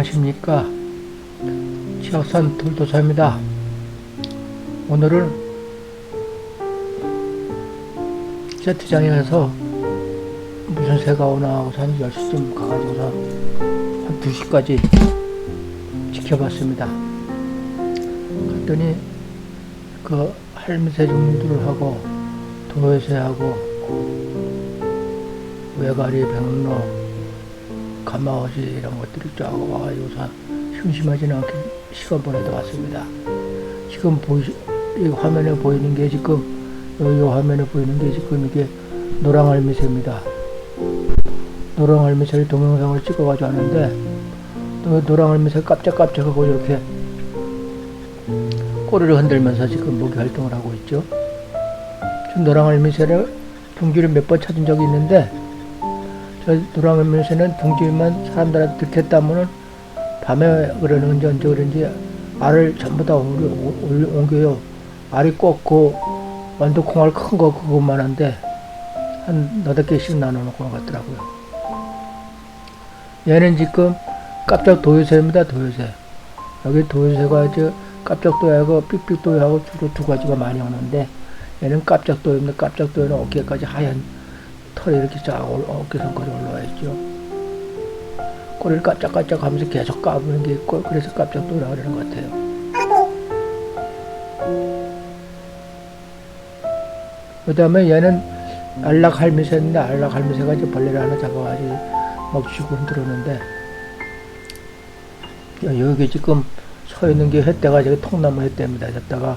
안녕하십니까? 지역산 돌도사입니다. 오늘은 세트장에 가서 무슨 새가 오나 하고서 한 10시쯤 가가지고서 한 2시까지 지켜봤습니다. 갔더니 그 할미새 종류들하고 도요새하고 외가리, 백로, 가마어지 이런 것들이 쫙 와가지고서 심심하지는 않게 시간 보내다 왔습니다. 지금 보이, 이 화면에 보이는 게 지금 요, 요 화면에 보이는 게 지금 이게 노랑알미새입니다. 노랑알미새를 동영상을 찍어가지고 하는데 또 노랑알미새 깜짝깜짝하고 이렇게 꼬리를 흔들면서 지금 목이 활동을 하고 있죠. 지금 노랑알미새를 둥지를 몇 번 찾은 적이 있는데 저 노랑알미새는 둥지만 사람들한테 들켰다면은 밤에 그러는지 언제 그런지 알을 전부 다 옮겨, 옮겨- 옮겨요. 알이 꼭 그 완두콩알 큰 거 그것만 한데 한 너댓 개씩 나눠놓고 갔더라고요. 얘는 지금 깜짝 도요새입니다. 도요새. 여기 도요새가 저 깜짝 도요하고 삑삑 도요하고 주로 두 가지가 많이 오는데 얘는 깜짝 도요입니다. 깜짝 도요는 어깨까지 하얀 털이 이렇게 쫙 올- 어깨선까지 올라와 있죠. 꼬리를 까짝까짝 하면서 계속 까부는 게 있고 그래서 깜짝도요라 그러는 것 같아요. 그 다음에 얘는 안락할미새인데 안락할미새가 이제 벌레를 하나 잡아가지고 먹치고 흔들었는데 여기 지금 서 있는 게 햇대가 지금 통나무 햇대입니다. 졌다가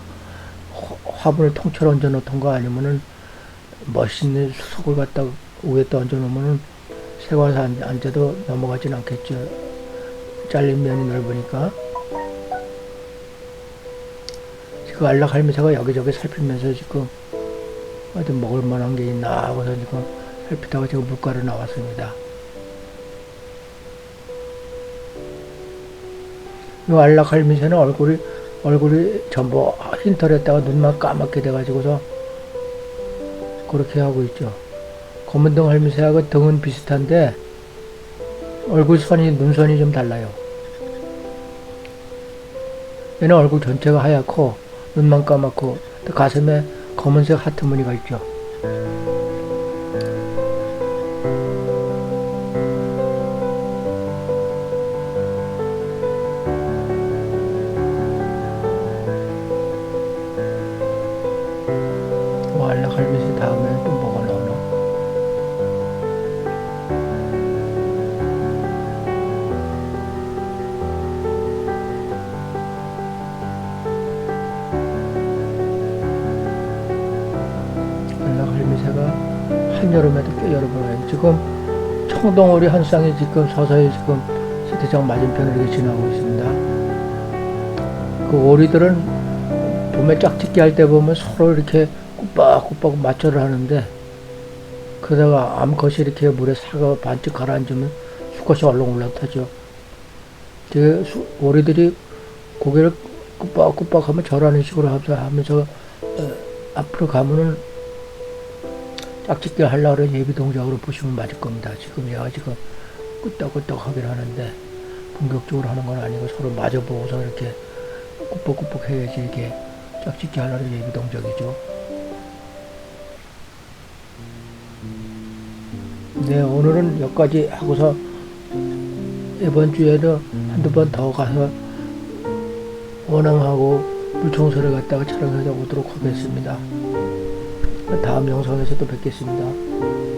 화분을 통째로 얹어 놓던 거 아니면은 멋있는 수석을 갖다 위에다 얹어 와서 앉- 앉아도 넘어가진 않겠죠. 잘린 면이 넓으니까. 지금 안락할미새가 여기저기 살피면서 지금 어디 먹을 만한 게 있나 하고서 지금 살피다가 지금 물가로 나왔습니다. 이 안락할미새는 얼굴이 얼굴이 전부 흰 털에다가 눈만 까맣게 돼가지고서 그렇게 하고 있죠. 검은등 할미새하고 등은 비슷한데 얼굴 선이 눈선이 좀 달라요. 얘는 얼굴 전체가 하얗고 눈만 까맣고 또 가슴에 검은색 하트 무늬가 있죠. 뭐 안락할미새 다음에 또 뭐가 나오나? 안락할미새가 한여름에도 꽤 여러 번 와요. 지금 청동오리 한 쌍이 지금 서서히 지금 세대장 맞은편을 이렇게 지나고 있습니다. 그 오리들은 봄에 짝짓기 할 때 보면 서로 이렇게 꾸벅꾸벅 맞춰를 하는데 그러다가 암컷이 이렇게 물에 사가 반쯤 가라앉으면 수컷이 얼른 올라타죠. 그 수- 오리들이 고개를 꾸벅꾸벅 하면 절하는 식으로 하면서, 어, 앞으로 가면은 짝짓기 하려고 예비 동작으로 보시면 맞을 겁니다. 지금 얘가 지금 끄떡끄떡 하긴 하는데 본격적으로 하는 건 아니고 서로 마주보고서 이렇게 꾸벅꾸벅 해야지 이게 짝짓기 하려는 예비 동작이죠. 네, 오늘은 여기까지 하고서 이번 주에도 한두 번 더 가서 원앙하고 물청소를 갖다가 촬영해서 오도록 하겠습니다. 다음 영상에서 또 뵙겠습니다.